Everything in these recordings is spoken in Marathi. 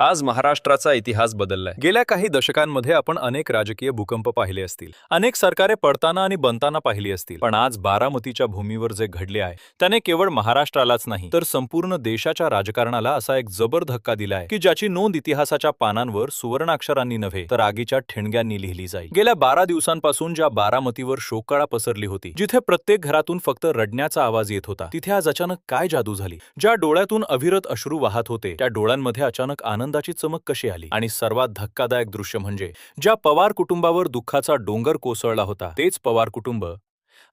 आज महाराष्ट्राचा इतिहास बदललाय. गेल्या काही दशकांमध्ये आपण अनेक राजकीय भूकंप पाहिले असतील. अनेक सरकारे पडताना आणि बनताना पाहिली असतील. पण आज बारामतीच्या भूमीवर जे घडले आहे त्याने केवळ महाराष्ट्रालाच नाही तर संपूर्ण देशाच्या राजकारणाला असा एक जबर धक्का दिलाय की ज्याची नोंद इतिहासाच्या पानांवर सुवर्णाक्षरांनी नव्हे तर आगीच्या ठिणग्यांनी लिहिली जाईल. गेल्या बारा दिवसांपासून ज्या बारामतीवर शोककळा पसरली होती जिथे प्रत्येक घरातून फक्त रडण्याचा आवाज येत होता तिथे आज अचानक काय जादू झाली? ज्या डोळ्यातून अविरत अश्रू वाहत होते त्या डोळ्यांमध्ये अचानक आनंद आनंदाची चमक कशी आली? आणि सर्वात धक्कादायक दृश्य म्हणजे ज्या पवार कुटुंबावर दुःखाचा डोंगर कोसळला होता तेच पवार कुटुंब.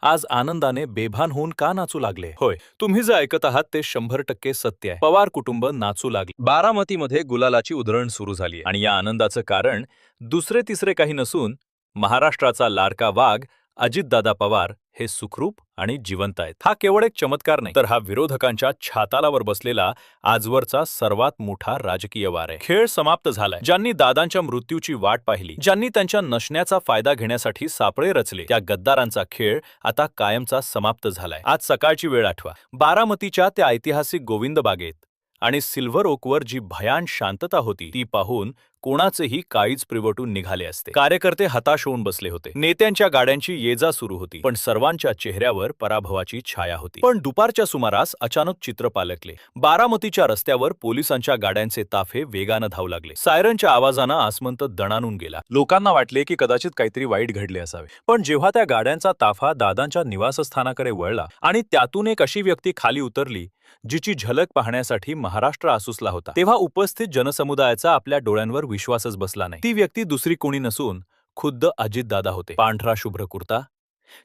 आज आनंदाने बेभान होऊन का नाचू लागले? होय तुम्ही जे ऐकत आहात ते शंभर टक्के सत्य आहे. पवार कुटुंब नाचू लागले. बारामतीमध्ये गुलालाची उधळण सुरू झाली आणि या आनंदाचं कारण दुसरे तिसरे काही नसून महाराष्ट्राचा लाडका वाघ अजितदादा पवार हे सुखरूप आणि जिवंत आहेत. हा केवळ एक चमत्कार नाही तर हा विरोधकांच्या छातालावर बसलेला आजवरचा सर्वात मोठा राजकीय वार आहे. खेळ समाप्त झालाय. ज्यांनी दादांच्या मृत्यूची वाट पाहिली ज्यांनी त्यांच्या नसण्याचा फायदा घेण्यासाठी सापळे रचले त्या गद्दारांचा खेळ आता कायमचा समाप्त झालाय. आज सकाळची वेळ आठवा. बारामतीच्या त्या ऐतिहासिक गोविंद बागेत आणि सिल्व्हर ओकवर जी भयान शांतता होती ती पाहून कोणाचेही काळीच प्रिवटून निघाले असते. कार्यकर्ते हताश होऊन बसले होते. नेत्यांच्या गाड्यांची ये जा सुरू होती पण सर्वांच्या चेहऱ्यावर पराभवाची छाया होती. पण दुपारच्या सुमारास अचानक चित्र पालटले बारामतीच्या रस्त्यावर पोलिसांच्या गाड्यांचे ताफे वेगानं धावू लागले. सायरनच्या आवाजानं आसमंत दणानून गेला. लोकांना वाटले की कदाचित काहीतरी वाईट घडले असावे. पण जेव्हा त्या गाड्यांचा ताफा दादांच्या निवासस्थानाकडे वळला आणि त्यातून एक अशी व्यक्ती खाली उतरली जिची झलक पाहण्यासाठी महाराष्ट्र आसुसला होता तेव्हा उपस्थित जनसमुदायाचा आपल्या डोळ्यांवर विश्वासच बसला नाही. ती व्यक्ती दुसरी कोणी नसून खुद्द अजितदादा होते. पांढरा शुभ्र कुर्ता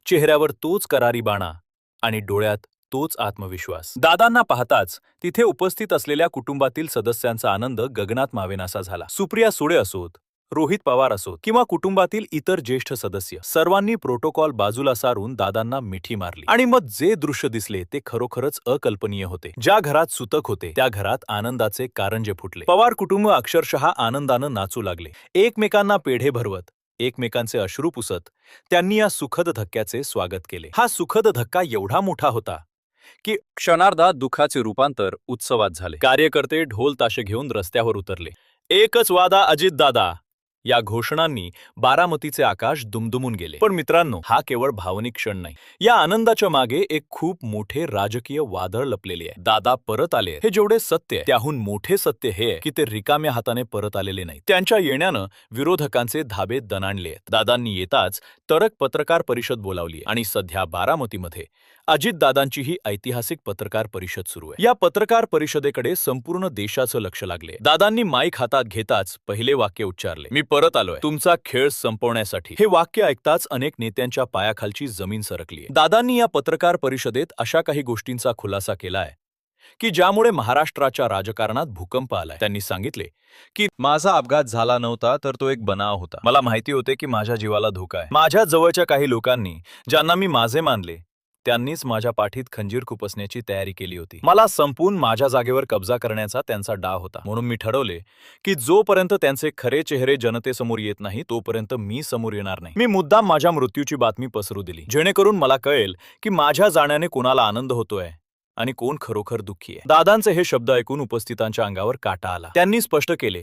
चेहऱ्यावर तोच करारी बाणा आणि डोळ्यात तोच आत्मविश्वास. दादांना पाहताच तिथे उपस्थित असलेल्या कुटुंबातील सदस्यांचा आनंद गगनात मावेनासा झाला. सुप्रिया सुळे असोत रोहित पवार असोत किंवा कुटुंबातील इतर ज्येष्ठ सदस्य सर्वांनी प्रोटोकॉल बाजूला सारून दादांना मिठी मारली. आणि मग जे दृश्य दिसले ते खरोखरच अकल्पनीय होते. ज्या घरात सुतक होते त्या घरात आनंदाचे कारंजे फुटले. पवार कुटुंब अक्षरशः आनंदानं नाचू लागले. एकमेकांना पेढे भरवत एकमेकांचे अश्रू पुसत त्यांनी या सुखद धक्क्याचे स्वागत केले. हा सुखद धक्का एवढा मोठा होता की क्षणार्धात दुःखाचे रूपांतर उत्सवात झाले. कार्यकर्ते ढोल ताशे घेऊन रस्त्यावर उतरले. एकच वादा अजितदादा या घोषणांनी बारामतीचे आकाश दुमदुमून गेले. पण मित्रांनो हा केवळ भावनिक क्षण नाही. या आनंदाच्या मागे एक खूप मोठे राजकीय वादळ लपलेले आहे. दादा परत आले हे जेवढे सत्य आहे त्याहून मोठे सत्य हे की ते रिकाम्या हाताने परत आलेले नाही त्यांच्या येण्यानं विरोधकांचे धाबे दणाणले आहेत. दादांनी येताच तरक पत्रकार परिषद बोलावली आणि सध्या बारामतीमध्ये अजितदादांचीही ऐतिहासिक पत्रकार परिषद सुरू आहे. या पत्रकार परिषदेकडे संपूर्ण देशाचं लक्ष लागले. दादांनी माईक हातात घेताच पहिले वाक्य उच्चारले. मी परत आलोय. तुमचा खेळ संपवण्यासाठी. हे वाक्य ऐकताच अनेक नेत्यांच्या पायाखालची जमीन सरकली दादांनी या पत्रकार परिषदेत अशा काही गोष्टींचा खुलासा केलाय की ज्यामुळे महाराष्ट्राच्या राजकारणात भूकंप आलाय. त्यांनी सांगितले की माझा अपघात झाला नव्हता तर तो एक बनाव होता. मला माहिती होते की माझ्या जीवाला धोका आहे. माझ्या जवळच्या काही लोकांनी ज्यांना मी माझे मानले त्यांनीच माझ्या पाठीत खंजीर खुपसण्याची तयारी केली होती. मला संपून माझ्या जागेवर कब्जा करण्याचा त्यांचा डाव होता. म्हणून मी ठरवले की जोपर्यंत त्यांचे खरे चेहरे जनतेसमोर येत नाही तोपर्यंत मी समोर येणार नाही. मी मुद्दाम माझ्या मृत्यूची बातमी पसरू दिली. जेणेकरून मला कळेल की माझ्या जाण्याने कोणाला आनंद होतोय आणि कोण खरोखर दुःखी आहे. दादांचे हे शब्द ऐकून उपस्थितांच्या अंगावर काटा आला. त्यांनी स्पष्ट केले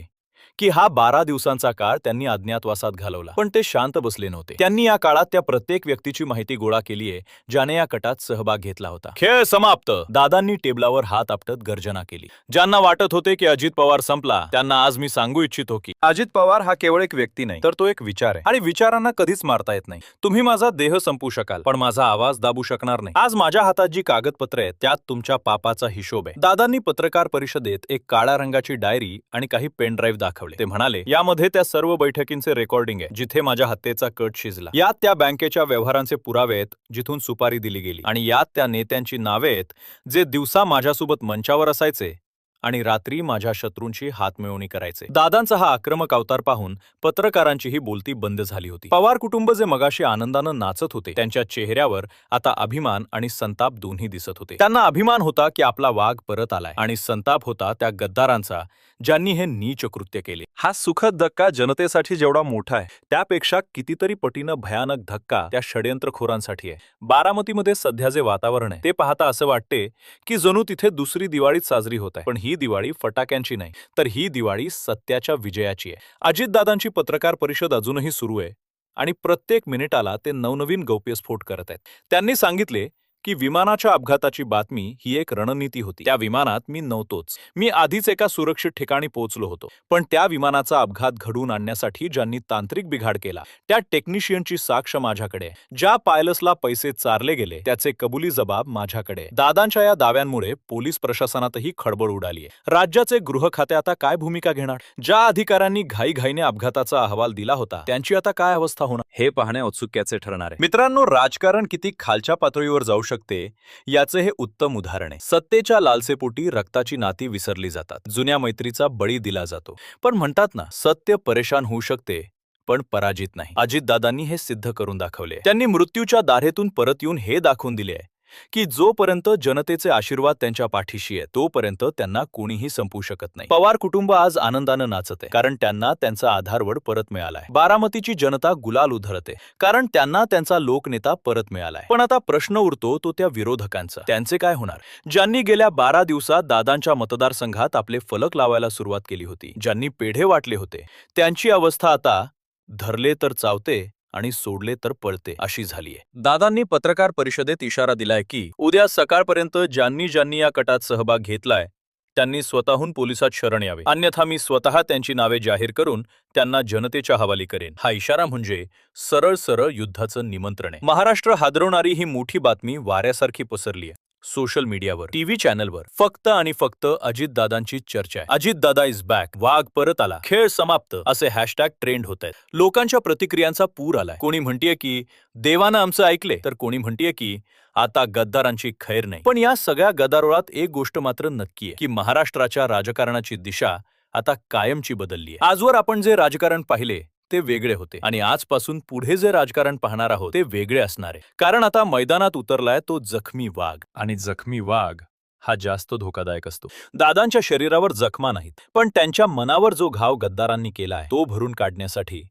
की हा बारा दिवसांचा काळ त्यांनी अज्ञातवासात घालवला. पण ते शांत बसले नव्हते. त्यांनी या काळात त्या प्रत्येक व्यक्तीची माहिती गोळा केलीये ज्याने या कटात सहभाग घेतला होता. खेळ समाप्त. दादांनी टेबलावर हात आपटत गर्जना केली. ज्यांना वाटत होते की अजित पवार संपला त्यांना आज मी सांगू इच्छितो की अजित पवार हा केवळ एक व्यक्ती नाही तर तो एक विचार आहे. आणि विचारांना कधीच मारता येत नाही. तुम्ही माझा देह संपू शकाल पण माझा आवाज दाबू शकणार नाही. आज माझ्या हातात जी कागदपत्र आहेत त्यात तुमच्या पापाचा हिशोब आहे. दादांनी पत्रकार परिषदेत एक काळ्या रंगाची डायरी आणि काही पेन ड्राईव्ह दाखवले. ते म्हणाले यामध्ये त्या सर्व बैठकींचे रेकॉर्डिंग आहे जिथे माझ्या हत्येचा कट शिजला. यात त्या बँकेच्या व्यवहारांचे पुरावे आहेत जिथून सुपारी दिली गेली. आणि यात त्या नेत्यांची नावे आहेत जे दिवसा माझ्यासोबत मंचावर असायचे आणि रात्री माझ्या शत्रूंची हातमिळवणी करायचे. दादांचा हा आक्रमक अवतार पाहून पत्रकारांचीही बोलती बंद झाली होती. पवार कुटुंब जे मगाशी आनंदानं नाचत होते त्यांच्या चेहऱ्यावर आता अभिमान आणि संताप दोन्ही दिसत होते. त्यांना अभिमान होता की आपला वाघ परत आलाय आणि संताप होता त्या गद्दारांचा ज्यांनी हे नीच कृत्य केले. हा सुखद धक्का जनतेसाठी जेवढा मोठा आहे त्यापेक्षा कितीतरी पटीनं भयानक धक्का त्या षडयंत्रखोरांसाठी आहे. बारामतीमध्ये सध्या जे वातावरण आहे ते पाहता असं वाटते की जणू तिथे दुसरी दिवाळीच साजरी होत आहे. पण ही ही दिवाळी फटाक्यांची नाही तर ही दिवाळी सत्याच्या विजयाची आहे. अजितदादांची पत्रकार परिषद अजूनही सुरू आहे आणि प्रत्येक मिनिटाला ते नवनवीन गौप्यस्फोट करत आहेत. त्यांनी सांगितले की विमानाच्या अपघाताची बातमी ही एक रणनीती होती. त्या विमानात मी नव्हतोच. मी आधीच एका सुरक्षित ठिकाणी पोहोचलो होतो. पण त्या विमानाचा अपघात घडवून आणण्यासाठी ज्यांनी तांत्रिक बिघाड केला त्या टेक्निशियनची साक्ष माझ्याकडे. ज्या पायलसला पैसे चारले गेले त्याचे कबुली जबाब माझ्याकडे. दादांच्या या दाव्यांमुळे पोलीस प्रशासनातही खळबळ उडाली राज्याचे गृह खाते आता काय भूमिका घेणार? ज्या अधिकाऱ्यांनी घाईघाईने अपघाताचा अहवाल दिला होता त्यांची आता काय अवस्था होणार? हे पाहणे औत्सुक्याचे ठरणार. आहे मित्रांनो राजकारण किती खालच्या पातळीवर जाऊ शकते? याचे हे उत्तम उदाहरण आहे. सत्तेच्या लालसेपोटी रक्ताची नाती विसरली जातात. जुन्या मैत्रीचा बळी दिला जातो. पण म्हणतात ना सत्य परेशान होऊ शकते पण पराजित नाही. अजितदादांनी हे सिद्ध करून दाखवले त्यांनी मृत्यूच्या दारेतून परत येऊन हे दाखवून दिले आहे. की जोपर्यंत जनतेचे आशीर्वाद त्यांच्या पाठीशी आहे तोपर्यंत त्यांना कोणीही संपू शकत नाही. पवार कुटुंब आज आनंदानं नाचत आहे कारण त्यांना त्यांचा आधारवड परत मिळालाय. बारामतीची जनता गुलाल उधळते कारण त्यांना त्यांचा लोकनेता परत मिळालाय. पण आता प्रश्न उरतो तो त्या विरोधकांचा. त्यांचे काय होणार? ज्यांनी गेल्या बारा दिवसात दादांच्या मतदारसंघात आपले फलक लावायला सुरुवात केली होती ज्यांनी पेढे वाटले होते त्यांची अवस्था आता धरले तर चावते आणि सोडले तर पळते अशी झालीय. दादांनी पत्रकार परिषदेत इशारा दिलाय की उद्या सकाळपर्यंत ज्यांनी ज्यांनी या कटात सहभाग घेतलाय त्यांनी स्वतःहून पोलिसात शरण यावे. अन्यथा मी स्वतः त्यांची नावे जाहीर करून त्यांना जनतेच्या हवाली करेन. हा इशारा म्हणजे सरळ सरळ युद्धाचं निमंत्रण आहे. महाराष्ट्र हादरवणारी ही मोठी बातमी वाऱ्यासारखी पसरली आहे सोशल मीडियावर टीव्ही चॅनलवर. फक्त आणि फक्त अजितदादांची चर्चा आहे. अजितदादा इज बॅक वाघ परत आला. खेळ समाप्त. असे हॅशटॅग ट्रेंड होत आहेत. लोकांच्या प्रतिक्रियांचा पूर आलाय. कोणी म्हणतीये की देवानं आमचं ऐकले. तर कोणी म्हणतीये की आता गद्दारांची खैर नाही. पण या सगळ्या गदारोळात एक गोष्ट मात्र नक्की आहे की महाराष्ट्राच्या राजकारणाची दिशा आता कायमची बदलली आहे. आजवर आपण जे राजकारण पाहिले ते वेगळे होते. आणि आजपासून पुढे जे राजकारण पाहणार आहोत ते वेगळे असणार. आहे कारण आता मैदानात उतरलाय तो जखमी वाघ. आणि जखमी वाघ हा जास्त धोकादायक असतो. दादांच्या शरीरावर जखमा नाहीत पण त्यांच्या मनावर जो घाव गद्दारांनी केलाय तो भरून काढण्यासाठी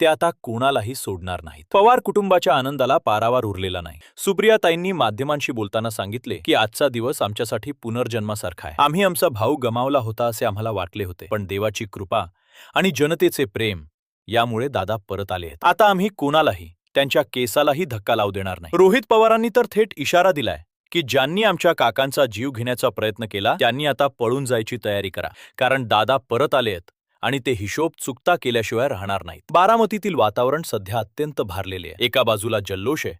ते आता कोणालाही सोडणार नाहीत. पवार कुटुंबाच्या आनंदाला पारावार उरलेला नाही. सुप्रियाताईंनी माध्यमांशी बोलताना सांगितले की आजचा दिवस आमच्यासाठी पुनर्जन्मासारखा आहे. आम्ही आमचा भाऊ गमावला होता असे आम्हाला वाटले होते पण देवाची कृपा आणि जनतेचे प्रेम यामुळे दादा परत आले आहेत. आता आम्ही कोणालाही त्यांच्या केसालाही धक्का लावू देणार नाही. रोहित पवारांनी तर थेट इशारा दिलाय की ज्यांनी आमच्या काकांचा जीव घेण्याचा प्रयत्न केला त्यांनी आता पळून जायची तयारी करा. कारण दादा परत आले आहेत आणि ते हिशोब चुकता केल्याशिवाय राहणार नाहीत. बारामतीतील वातावरण सध्या अत्यंत भारलेले आहे. एका बाजूला जल्लोष आहे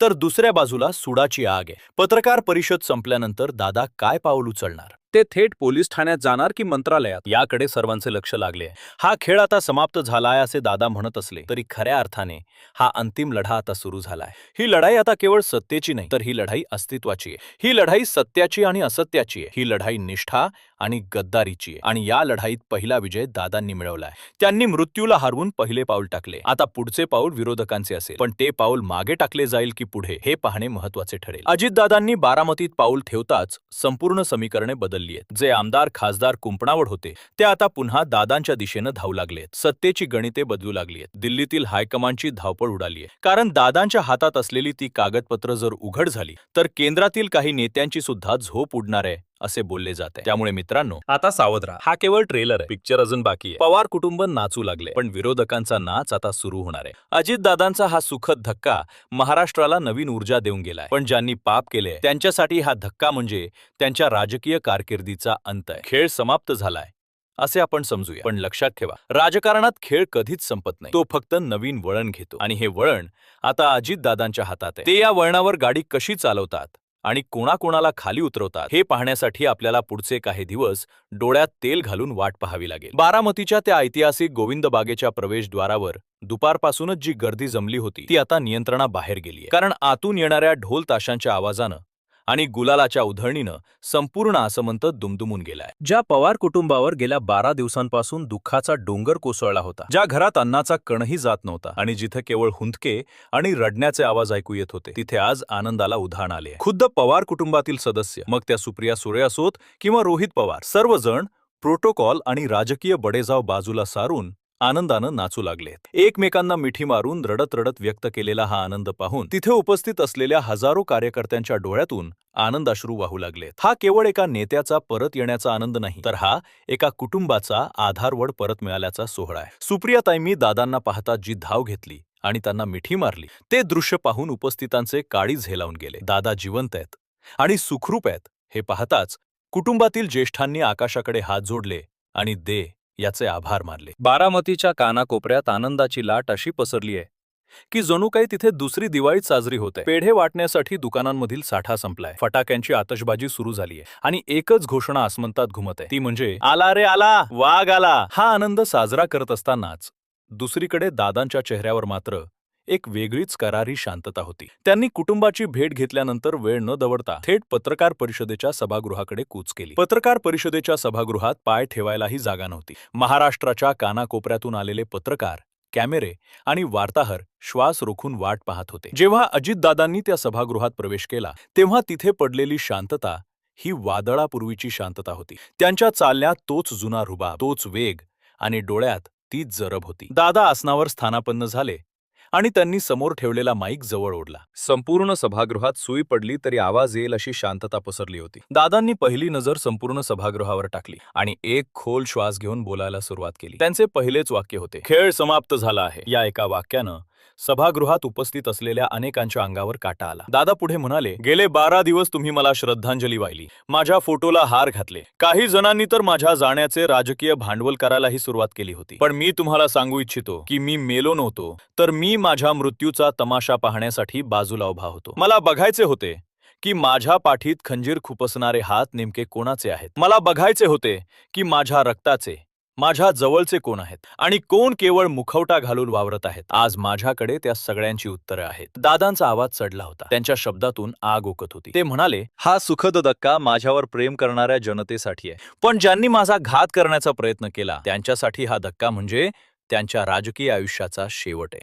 तर दुसऱ्या बाजूला सुडाची आग आहे. पत्रकार परिषद संपल्यानंतर दादा काय पाऊल उचलणार? ते थेट पोलीस ठाण्यात जाणार की मंत्रालयात? याकडे सर्वांचे लक्ष लागले. हा खेळ आता समाप्त झालाय असे दादा म्हणत असले तरी खऱ्या अर्थाने हा अंतिम लढा आता सुरू झालाय. ही लढाई आता केवळ सत्तेची नाही तर ही लढाई अस्तित्वाची आहे. ही लढाई सत्याची आणि असत्याची आहे. ही लढाई निष्ठा आणि गद्दारीची आहे. आणि या लढाईत पहिला विजय दादांनी मिळवलाय. त्यांनी मृत्यूला हरवून पहिले पाऊल टाकले. आता पुढचे पाऊल विरोधकांचे असेल. पण ते पाऊल मागे टाकले जाईल की पुढे हे पाहणे महत्त्वाचे ठरेल. अजितदादांनी बारामतीत पाऊल ठेवताच संपूर्ण समीकरणे बदलली आहेत. जे आमदार खासदार कुंपणावर होते ते आता पुन्हा दादांच्या दिशेनं धावू लागलेत सत्तेची गणिते बदलू लागली आहेत. दिल्लीतील हायकमांडची धावपळ उडाली आहे. कारण दादांच्या हातात असलेली ती कागदपत्र जर उघड झाली तर केंद्रातील काही नेत्यांची सुद्धा झोप उडणार आहे. असे बोलले जाते. त्यामुळे मित्रांनो आता सावध राहा. हा केवळ ट्रेलर आहे. पिक्चर अजून बाकी आहे. पवार कुटुंब नाचू लागले. पण विरोधकांचा नाच आता सुरू होणार आहे. अजितदादांचा हा सुखद धक्का महाराष्ट्राला नवीन ऊर्जा देऊन गेलाय. पण ज्यांनी पाप केले त्यांच्यासाठी हा धक्का म्हणजे त्यांच्या राजकीय कारकिर्दीचा अंत आहे. खेळ समाप्त झालाय असे आपण समजूया. पण लक्षात ठेवा राजकारणात खेळ कधीच संपत नाही. तो फक्त नवीन वळण घेतो. आणि हे वळण आता अजितदादांच्या हातात आहे. ते या वळणावर गाडी कशी चालवतात? आणि कोणाकोणाला खाली उतरवतात हे पाहण्यासाठी आपल्याला पुढचे काही दिवस डोळ्यात तेल घालून वाट पाहावी लागेल. बारामतीच्या त्या ऐतिहासिक गोविंद बागेच्या प्रवेशद्वारावर दुपारपासूनच जी गर्दी जमली होती ती आता नियंत्रणाबाहेर गेली कारण आतून येणाऱ्या ढोल ताशांच्या आवाजानं आणि गुलालाच्या उधळणीनं संपूर्ण आसमंत दुमदुमून गेलाय. ज्या पवार कुटुंबावर गेल्या बारा दिवसांपासून दुःखाचा डोंगर कोसळला होता ज्या घरात अन्नाचा कणही जात नव्हता आणि जिथे केवळ हुंदके आणि रडण्याचे आवाज ऐकू येत होते तिथे आज आनंदाला उधाण आले खुद्द पवार कुटुंबातील सदस्य मग त्या सुप्रिया सुळे असोत किंवा रोहित पवार सर्वजण प्रोटोकॉल आणि राजकीय बडेजाव बाजूला सारून आनंदानं नाचू लागलेत. एकमेकांना मिठी मारून रडत रडत व्यक्त केलेला हा आनंद पाहून तिथे उपस्थित असलेल्या हजारो कार्यकर्त्यांच्या डोळ्यातून आनंदाश्रू वाहू लागलेत. हा केवळ एका नेत्याचा परत येण्याचा आनंद नाही तर हा एका कुटुंबाचा आधारवड परत मिळाल्याचा सोहळा आहे. सुप्रियाताईंनी दादांना पाहता जी धाव घेतली आणि त्यांना मिठी मारली ते दृश्य पाहून उपस्थितांचे काळी झेलावून गेले. दादा जिवंत आहेत आणि सुखरूप आहेत हे पाहताच कुटुंबातील ज्येष्ठांनी आकाशाकडे हात जोडले आणि दे याचे आभार मानले. बारामतीच्या कानाकोपऱ्यात आनंदाची लाट अशी पसरली आहे की जणू काही तिथे दुसरी दिवाळीच साजरी होते. पेढे वाटण्यासाठी दुकानांमधील साठा संपलाय. फटाक्यांची आतषबाजी सुरू झालीय आणि एकच घोषणा आसमंतात घुमत. आहे ती म्हणजे आला रे आला वाघ आला. हा आनंद साजरा करत असतानाच दुसरीकडे दादांच्या चेहऱ्यावर मात्र एक वेगळीच करारी शांतता होती. त्यांनी कुटुंबाची भेट घेतल्यानंतर वेळ न दवडता थेट पत्रकार परिषदेच्या सभागृहाकडे कूच केली. पत्रकार परिषदेच्या सभागृहात पाय ठेवायलाही जागा नव्हती. महाराष्ट्राच्या कानाकोपऱ्यातून आलेले पत्रकार कॅमेरे आणि वार्ताहर श्वास रोखून वाट पाहत होते. जेव्हा अजितदादांनी त्या सभागृहात प्रवेश केला तेव्हा तिथे पडलेली शांतता ही वादळापूर्वीची शांतता होती. त्यांच्या चालण्यात तोच जुना रुबा तोच वेग आणि डोळ्यात तीच जरब होती. दादा आसनावर स्थानापन्न झाले आणि त्यांनी समोर ठेवलेला माईक जवळ ओढला. संपूर्ण सभागृहात सुई पडली तरी आवाज येईल अशी शांतता पसरली होती. दादांनी पहिली नजर संपूर्ण सभागृहावर टाकली आणि एक खोल श्वास घेऊन बोलायला सुरुवात केली. त्यांचे पहिलेच वाक्य होते खेळ समाप्त झाला आहे. या एका वाक्यानं सभागृहात उपस्थित असलेल्या अनेकांच्या अंगावर काटा आला. दादा पुढे म्हणाले गेले बारा दिवस तुम्ही मला श्रद्धांजली वाहिली. माझ्या फोटोला हार घातले. काही जणांनी तर माझ्या जाण्याचे राजकीय भांडवल करायलाही सुरुवात केली होती. पण मी तुम्हाला सांगू इच्छितो की मी मेलो नव्हतो तर मी माझ्या मृत्यूचा तमाशा पाहण्यासाठी बाजूला उभा होतो. मला बघायचे होते की माझ्या पाठीत खंजीर खुपसणारे हात नेमके कोणाचे आहेत. मला बघायचे होते की माझ्या रक्ताचे माझ्या जवळचे कोण आहेत? आणि कोण केवळ मुखवटा घालून वावरत आहेत? आज माझ्याकडे त्या सगळ्यांची उत्तरं आहेत. दादांचा आवाज चढला होता. त्यांच्या शब्दातून आग ओकत होती. ते म्हणाले हा सुखद धक्का माझ्यावर प्रेम करणाऱ्या जनतेसाठी आहे. पण ज्यांनी माझा घात करण्याचा प्रयत्न केला त्यांच्यासाठी हा धक्का म्हणजे त्यांच्या राजकीय आयुष्याचा शेवट आहे.